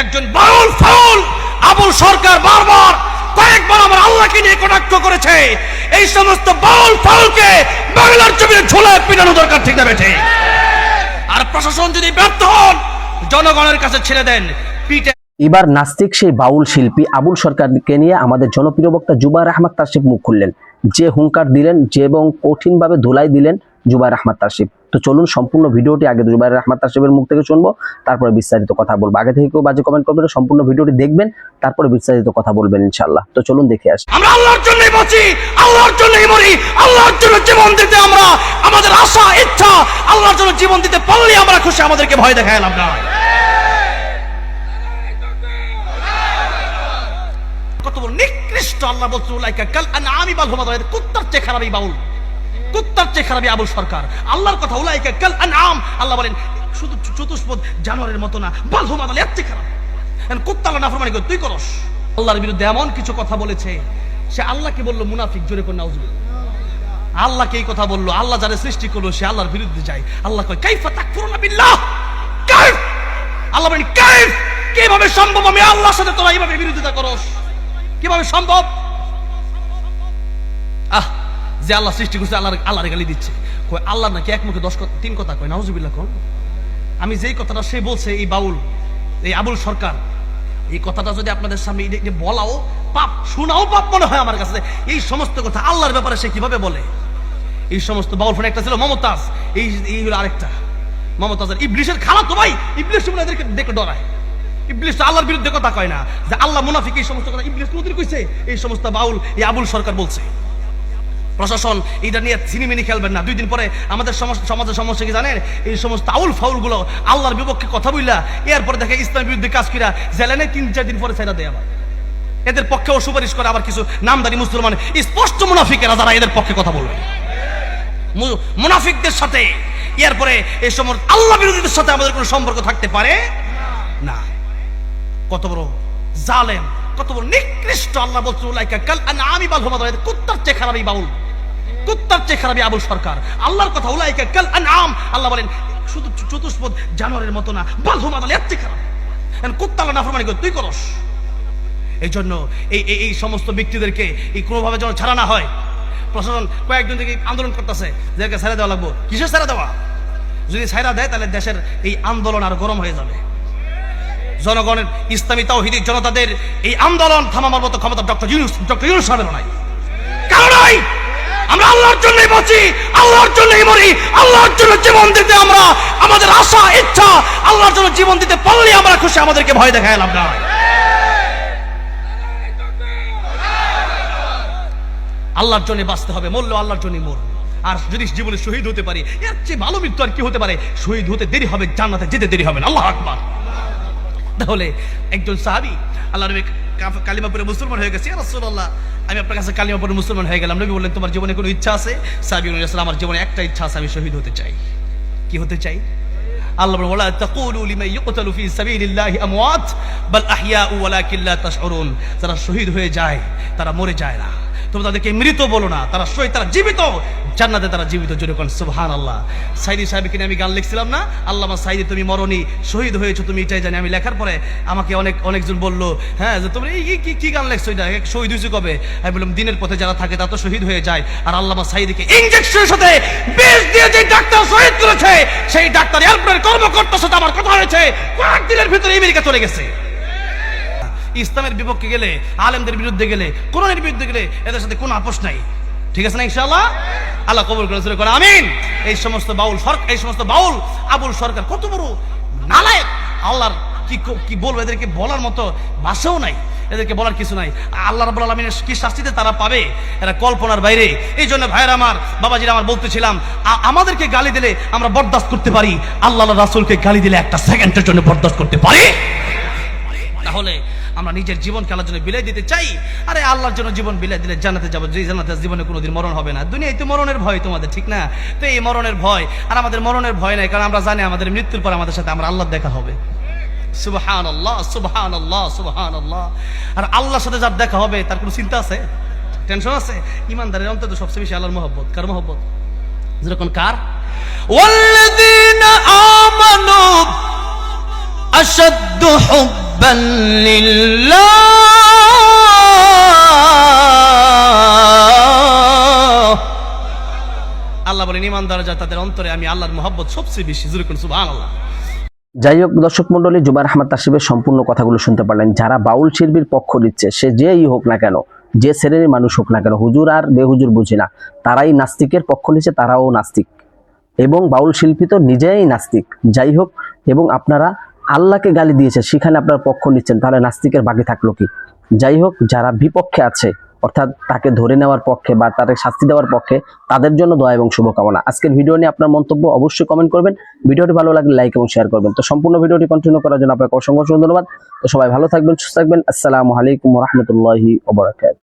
একজন বাউল ফাউল আবুল সরকার বারবার কয়েকবার আমার আল্লাহকে নিয়ে কটাক্ষ করেছে। এই সমস্ত ফাউলকে বাংলার ঝোলায় পিটানো দরকার, ঠিক না বেঠে? আর প্রশাসন যদি ব্যর্থ হন, জনগণের কাছে ছেড়ে দেন, পিটে এবার নাস্তিক সেই বাউল শিল্পী আবুল সরকারকে নিয়ে আমাদের জনপ্রিয় বক্তা জুবাইর আহমদ তাসিফ মুখ খুললেন। যে হুঙ্কার দিলেন, যে এবং কঠিনভাবে ধুলাই দিলেন জুবাইর আহমদ তাসিফ তো চলুন সম্পূর্ণ ভিডিওটি আগে জুবাইর আহমদ তাসিফের মুখ থেকে শুনব তারপরে বিস্তারিত কথা বলব। আগে থেকে কেউ বাজে কমেন্ট করবেন না, সম্পূর্ণ ভিডিওটি দেখবেন তারপরে বিস্তারিত কথা বলবেন ইনশাল্লাহ তো চলুন দেখে আসি। আমরা আল্লাহর জন্যই বাঁচি আল্লাহর জন্যই মরি আল্লাহর জন্য জীবন দিতে আমরা আমাদের আশা ইচ্ছা আল্লাহর জন্য জীবন দিতে পারলে আমরা খুশি আমাদেরকে ভয় দেখায় লাভ নাই কত নিকৃষ্ট আল্লাহ বলছে কাল বাল কুত্তার চেয়ে খারাপই বাউল। কুত্তার চেয়ে খারাপই আবুল সরকার। আল্লাহর কথা, উলাইকা কাল আম আল্লাহ বলেন, শুধু চতুষ্পদ জানোয়ারের মতো না, বাল হুমা এর চেয়ে খারাপ। এখন কুত্তা আল্লাহ নাফরমানি করে তুই করস। আল্লাহর বিরুদ্ধে এমন কিছু কথা বলেছে, সে আল্লাহকে বলল, মুনাফিক, জোরে কোন নাউজুবিল্লাহ আল্লাহকে এই কথা বলল, আল্লাহ যারা সৃষ্টি করল, সে আল্লাহর বিরুদ্ধে যায়। আল্লাহ কয়, কাইফা তাকফুরুনা বিল্লাহ? কাইফ! আল্লাহ বলেন, কাইফ! কীভাবে সম্ভব? আমি আল্লাহর সাথে তোরা এইভাবে বিরোধিতা করস? কীভাবে সম্ভব? আহ! যে আল্লাহ সৃষ্টি করছে আল্লাহ আল্লাহর গালি দিচ্ছে। কয়, আল্লাহ নাকি এক মুখে দশ তিন কথা কয়, নাউজুবিল্লাহ কোন। আমি যেই কথাটা সে বলছে, এই বাউল, এই আবুল সরকার, এই কথাটা যদি আপনাদের সামনে বলাও পাপ, শোনাও পাপ মনে হয় আমার কাছে। এই সমস্ত কথা আল্লাহর ব্যাপারে সে কীভাবে বলে? এই সমস্ত বাউল ফোন একটা ছিল, মমতাজ। এই এই হলো আরেকটা। মমতাজের ইবলিশের খালা তো ভাই, ইবলিশ মনে এদেরকে দেখে ডরায়। ইবলিশ তো আল্লাহর বিরুদ্ধে কথা কয় না। যে আল্লাহ মুনাফিক, এই সমস্ত কথা ইবলিশ কোনদিন কইছে? এই সমস্ত বাউল, এই আবুল সরকার বলছে। প্রশাসন, এটা নিয়ে ছিনিমিনি খেলবেন না। দুই দিন পরে আমাদের সমাজ- সমাজের সমস্যা কি জানেন? এই সমস্ত আউল ফাউলগুলো আল্লাহর বিপক্ষে কথা বললা এরপরে দেখে ইসলামের বিরুদ্ধে কাজ কিরা জেলেনে তিন, চার দিন পরে ছেড়ে দেয় আবার। এদের পক্ষেও সুপারিশ করে আবার কিছু নামদারি মুসলমান, স্পষ্ট মুনাফিকেরা যারা এদের পক্ষে কথা বলবে। মুনাফিকদের সাথে এরপরে এই সময় আল্লাহ বিরোধীদের সাথে আমাদের কোনো সম্পর্ক থাকতে পারে? না। কত বড় জালেম, কত বড় নিকৃষ্ট আল্লাহ বলছে কাল আমি বাল হুমা কুত্তার চেয়ে খারাপই বাউল। কুত্তার চেয়ে খারাপই আবুল সরকার। আল্লাহর কথা, উলাইকা কাল আম আল্লাহ বলেন, শুধু চতুষ্পদ জানোয়ারের মতো না বাল হুমা এর চেয়ে খারাপ। এখন নাফরমানি করে, তুই করস। এই জন্য এই এই- সমস্ত ব্যক্তিদেরকে এই কোনোভাবে যেন ছাড়া না হয়। প্রশাসন কয়েকজন থেকে আন্দোলন করতেছে, যাদেরকে ছেড়ে দেওয়া লাগবো। কিসের ছেড়ে দেওয়া? যদি ছেড়া দেয়, তাহলে দেশের এই আন্দোলন আর গরম হয়ে যাবে। জনগণের ইসলামী তাওহিদি জনতাদের এই আন্দোলন থামাবার মতো ক্ষমতা ডক্টর ইউনুস ডক্টর ইউনুস সাহেবের নাই। কারণ নাই! আমরা আল্লাহর জন্যই বাঁচি, আল্লাহর জন্যই মরি, আল্লাহর জন্য জীবন দিতে আমরা, আমাদের আশা, ইচ্ছা, আল্লাহর জন্য জীবন দিতে পারলে আমরা খুশি, আমাদেরকে ভয় দেখায় লাভ নাই। আল্লাহর জন্য বাঁচতে হবে, মরলেও আল্লাহর জন্য মর আর যদি জীবনে শহীদ হতে পারি, এর চেয়ে ভালো মৃত্যু আর কি হতে পারে? শহীদ হতে দেরি হবে, জান্নাতে যেতে দেরি হবে না। আল্লাহ আকবার। তাহলে একজন সাহাবি আল্লাহ নবী কালিমা পরে মুসলমান হয়ে গেছে। রাসূলুল্লাহ আমি আপনার কাছে কালিমা পরে মুসলমান হয়ে গেলাম। নবী বললেন তোমার জীবনে কোনো ইচ্ছা আছে? বললেন "রাসূল, আমার জীবনে একটা ইচ্ছা আছে আমি শহীদ হতে চাই। কি হতে চাই? আল্লাহ ওয়ালা তাকুলু লিমান ইউকতালু ফি সাবিলিল্লাহি আমওয়াত বাল আহইয়াউ ওয়ালাকিন লা তাশউরুন। যারা শহীদ হয়ে যায় তারা মরে যায় না। তোমরা তাদেরকে মৃত বলো না। তারা শহীদ তারা জীবিত। জান্নাতে তারা জীবিত, জোরে কোন সুবহানাল্লাহ। সাইদি সাহেবকে আমি গান লিখছিলাম না? আল্লামা সাইদি তুমি মরনি, শহীদ হয়েছো, তুমি এটাই জানি। আমি লেখার পরে আমাকে অনেক, অনেকজন বলল হ্যাঁ যে তোমরা এই কি কি গান লেখছো এটা? শহীদ হয়েছে কবে? আমি বললাম, দিনের পথে যারা থাকে তারা তো শহীদ হয়ে যায়। আর আল্লামা সাইদিকে ইনজেকশনের সাথে বিষ দিয়ে যে ডাক্তার শহীদ করেছে, সেই ডাক্তার এয়ারপোর্টের কর্মকর্তার সাথে আমার কথা হয়েছে কয়েক দিনের ভিতরে আমেরিকা চলে গেছে। ইসলামের বিপক্ষে গেলে, আলেমদের বিরুদ্ধে গেলে, কোরআনের বিরুদ্ধে গেলে এদের সাথে কোনো আপোষ নাই। ঠিক আছে না ইনশাআল্লাহ? আল্লাহ কবুল করে করে আমিন। এই সমস্ত বাউল সরকার এই সমস্ত বাউল, আবুল সরকার কত বড় নালায়ক। আল্লাহর কি কি বলব, এদেরকে বলার মতো ভাষাও নাই, এদেরকে বলার কিছু নাই। আল্লাহ রাব্বুল আলামিনের কি শাস্তিতে তারা পাবে, এরা কল্পনার বাইরে। এই জন্য ভাইয়ের আমার, বাবাজিরা আমার বলতেছিলাম আমাদেরকে গালি দিলে আমরা বরদাস্ত করতে পারি আল্লাহ রাসুলকে গালি দিলে একটা সেকেন্ডের জন্য বরদাস্ত করতে পারি? তাহলে আমরা নিজের জীবন খেলার জন্য বিলাই দিতে চাই আরে আল্লাহর জন্য জীবন বিলাই দিলে জানাতে যাবো যে জানাতে জীবনে কোনোদিন মরণ হবে না দুনিয়ায় তো মরণের ভয় তোমাদের ঠিক না তো এই মরণের ভয় আর আমাদের মরণের ভয় নাই কারণ আমরা জানি আমাদের মৃত্যুর পর আমাদের সাথে আমরা আল্লাহ দেখা হবে সুবহান আল্লাহ সুবহান আল্লাহ সুবহান আল্লাহ আর আল্লাহর সাথে যার দেখা হবে তার কোনো চিন্তা আছে টেনশন আছে ইমানদারের অন্তত সবচেয়ে বেশি আল্লাহর মহব্বত কার মহব্বত যেরকম কার والذين آمنوا أشد حبا আল্লাহ বলেন ইমানদার যা তাদের অন্তরে আমি আল্লাহর সবচেয়ে বেশি আল্লাহ যাই হোক দর্শক মন্ডলী জুবাইর আহমদ তাসিবের সম্পূর্ণ কথাগুলো শুনতে পারলেন। যারা বাউল শিল্পীর পক্ষ নিচ্ছে সে যেই হোক না কেন যে শ্রেণির মানুষ হোক না কেন হুজুর আর বেহুজুর বুঝি না তারাই নাস্তিকের পক্ষ নিচ্ছে তারাও নাস্তিক। এবং বাউল শিল্পী তো নিজেই নাস্তিক। যাই হোক এবং আপনারা আল্লাহকে গালি দিয়েছে, সেখানে আপনার পক্ষ নিচ্ছেন, তাহলে নাস্তিকের বাকি থাকল কি? যাই হোক, যারা বিপক্ষে আছে, অর্থাৎ তাকে ধরে নেওয়ার পক্ষে বা তাকে শাস্তি দেওয়ার পক্ষে, তাদের জন্য দোয়া এবং শুভকামনা। আজকের ভিডিও নিয়ে আপনার মন্তব্য অবশ্যই কমেন্ট করবেন। ভিডিওটি ভালো লাগলে লাইক এবং শেয়ার করবেন। তো সম্পূর্ণ ভিডিওটি কন্টিনিউ করার জন্য আপনাকে অসংখ্য ধন্যবাদ। তো সবাই ভালো থাকবেন, সুস্থ থাকবেন। আসসালামু আলাইকুম রহমতুল্লাহি